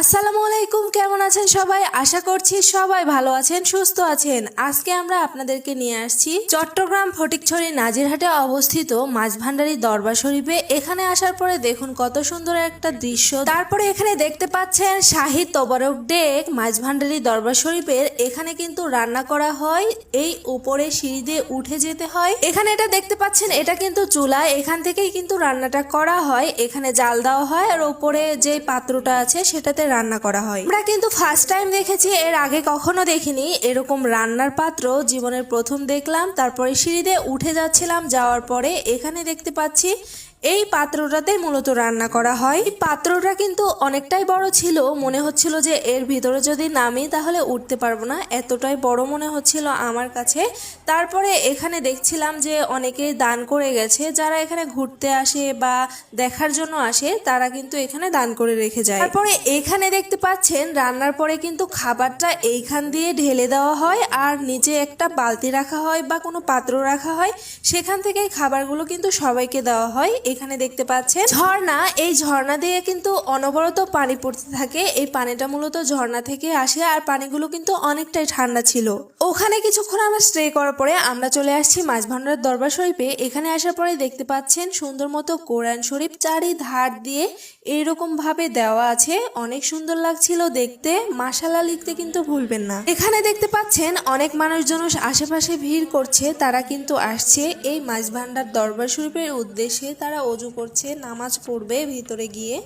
আসসালামু আলাইকুম, কেমন আছেন সবাই? আশা করছি সবাই ভালো আছেন, সুস্থ আছেন। আজকে আমরা আপনাদেরকে নিয়ে আসছি চট্টগ্রাম ফটিকছড়ি নাজিরহাটে অবস্থিত মাঝভান্ডারি দরবার শরীফে। এখানে আসার পরে দেখুন কত সুন্দর একটা দৃশ্য। তারপরে এখানে দেখতে পাচ্ছেন শাহী তবরক ডেক মাঝভান্ডারি দরবার শরীফের। এখানে কিন্তু রান্না করা হয়, এই উপরে সিঁড়ি দিয়ে উঠে যেতে হয়। এখানে এটা দেখতে পাচ্ছেন, এটা কিন্তু চুলা এখান থেকেই কিন্তু রান্নাটা করা হয়। এখানে জাল দেওয়া হয়, আর উপরে যে পাত্রটা আছে সেটাতে রান্না করা হয়। আমরা কিন্তু ফার্স্ট টাইম দেখেছি, এর আগে কখনো দেখিনি। এরকম রান্নার পাত্র জীবনের প্রথম দেখলাম, তারপরে সিঁড়িতে উঠে যাচ্ছিলাম, যাওয়ার পরে এখানে দেখতে পাচ্ছি এই পাত্রটাতে মূলত রান্না করা হয়। পাত্রটা কিন্তু অনেকটাই বড় ছিল। মনে হচ্ছিল যে এর ভিতরে যদি নামি তাহলে উঠতে পারব না। এতটাই বড় মনে হচ্ছিল আমার কাছে। তারপরে এখানে দেখছিলাম যে অনেকেই দান করে গেছে। যারা এখানে ঘুরতে আসে বা দেখার জন্য আসে, তারা কিন্তু এখানে দান করে রেখে যায়। তারপরে এখানে দেখতে পাচ্ছেন, রান্নার পরে কিন্তু খাবারটা এইখান দিয়ে ঢেলে দেওয়া হয় আর নিচে একটা বালতি রাখা হয় বা কোনো পাত্র রাখা হয়। সেখান থেকে খাবারগুলো কিন্তু সবাইকে দেওয়া হয়। এখানে দেখতে পাচ্ছেন। ঝর্ণা, এই ঝর্ণা দিয়ে কিন্তু অনবরত পানি পড়তে থাকে। এই পানিটা মূলত ঝর্ণা থেকে আসে আর পানিগুলো কিন্তু অনেকটাই ঠান্ডা ছিল। ওখানে কিছুক্ষণ আমরা স্টে করার পরে আমরা চলে আসছি মাঝভান্ডার দরবার শরীফে। এখানে আসার পরে দেখতে পাচ্ছেন সুন্দর মতো কোরআন শরীফ চারি ধার দিয়ে এইরকম ভাবে দেওয়া আছে। অনেক সুন্দর লাগছিল দেখতে। মাসালা লিখতে কিন্তু ভুলবেন না। এখানে দেখতে পাচ্ছেন অনেক মানুষজন আশেপাশে ভিড় করছে। তারা কিন্তু আসছে এই মাছ ভান্ডার দরবার শরীফের উদ্দেশ্যে। তারা অজু করছে নামাজ পড়বে ভিতরে গিয়ে।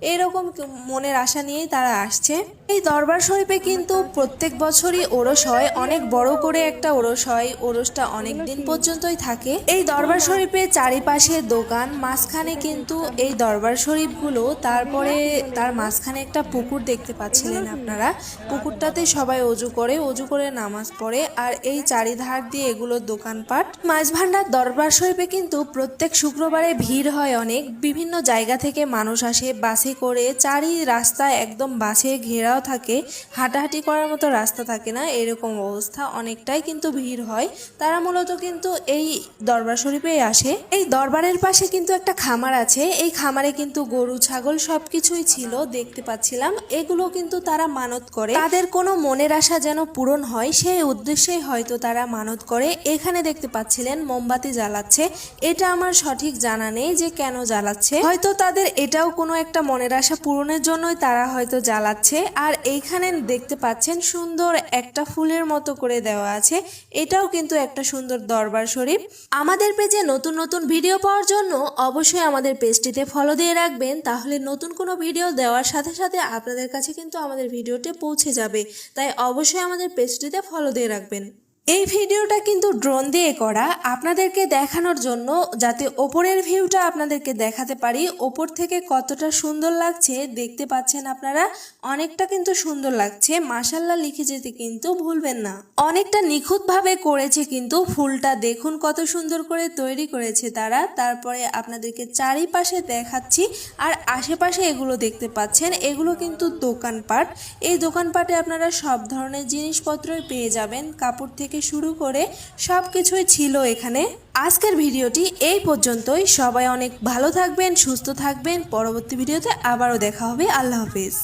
এরকম মনের আশা নিয়েই তারা আসছে। এই দরবার শরীফে কিন্তু প্রত্যেক বছরই ওরস হয়। অনেক বড় করে একটা ওরস হয়। ওরসটা অনেক দিন পর্যন্তই থাকে। এই দরবার শরীফে চারিপাশে দোকান, মাঝখানে কিন্তু এই দরবার শরীফগুলো, তারপরে তার মাঝখানে একটা পুকুর দেখতে পাচ্ছিলেন আপনারা। পুকুরটাতে সবাই অজু করে অজু করে নামাজ পড়ে। আর এই চারিধার দিয়ে এগুলো দোকানপাট। মাছ ভান্ডার দরবার শরীফে কিন্তু প্রত্যেক শুক্রবারে ভিড় হয় অনেক। বিভিন্ন জায়গা থেকে মানুষ আসে, বাসে করে চারি রাস্তা একদম বাসে ঘেরাও থাকে, হাঁটাহাঁটি করার মতো রাস্তা থাকে না, এরকম অবস্থা অনেকটাই কিন্তু ভিড় হয়। তারা মূলত কিন্তু এই দরবার শরীফেই আসে। এই দরবারের পাশে কিন্তু একটা খামার আছে। এই খামারে কিন্তু গরু, ছাগল সবকিছুই ছিল, দেখতে পাচ্ছিলাম। এগুলো কিন্তু তারা মানত করে। তাদের কোনো মনের আশা যেন পূরণ হয়, সেই উদ্দেশ্যেই হয়তো তারা মানত করে। এখানে দেখতে পাচ্ছিলেন, মোমবাতি জ্বালাচ্ছে। এটা আমার সঠিক জানা নেই যে কেন জ্বালাচ্ছে। হয়তো তাদের এটাও কোনো একটা মনের আশা পূরণের জন্যই তারা হয়তো জ্বালাচ্ছে। আর এইখানে দেখতে পাচ্ছেন সুন্দর একটা ফুলের মতো করে দেওয়া আছে। এটাও কিন্তু একটা সুন্দর দরবার শরীফ। আমাদের পেজে নতুন নতুন ভিডিও পাওয়ার জন্য অবশ্যই আমাদের পেজটিতে ফলো দিয়ে রাখবেন। তাহলে নতুন কোনো ভিডিও দেওয়ার সাথে সাথে আপনাদের কাছে কিন্তু আমাদের ভিডিওটি পৌঁছে যাবে। তাই অবশ্যই আমাদের পেজটিতে ফলো দিয়ে রাখবেন। এই ভিডিওটা কিন্তু ড্রোন দিয়ে করা। আপনাদেরকে দেখানোর জন্য যাতে ওপরের ভিউটা আপনাদেরকে দেখাতে পারি, ওপর থেকে কতটা সুন্দর লাগছে দেখতে পাচ্ছেন আপনারা। অনেকটা কিন্তু সুন্দর লাগছে মাসাল্লাহ লিখে যেতে কিন্তু ভুলবেন না। অনেকটা নিখুঁতভাবে করেছে কিন্তু ফুলটা, দেখুন কত সুন্দর করে তৈরি করেছে তারা। তারপরে আপনাদেরকে চারিপাশে দেখাচ্ছি, আর আশেপাশে এগুলো দেখতে পাচ্ছেন, এগুলো কিন্তু দোকানপাট। এই দোকানপাটে আপনারা সব ধরনের জিনিসপত্রই পেয়ে যাবেন, কাপড় থেকে শুরু করে সব কিছুই ছিল এখানে। আজকের ভিডিওটি এই পর্যন্তই। সবাই অনেক ভালো থাকবেন, সুস্থ থাকবেন। পরবর্তী ভিডিওতে আবারও দেখা হবে। আল্লাহ হাফিজ।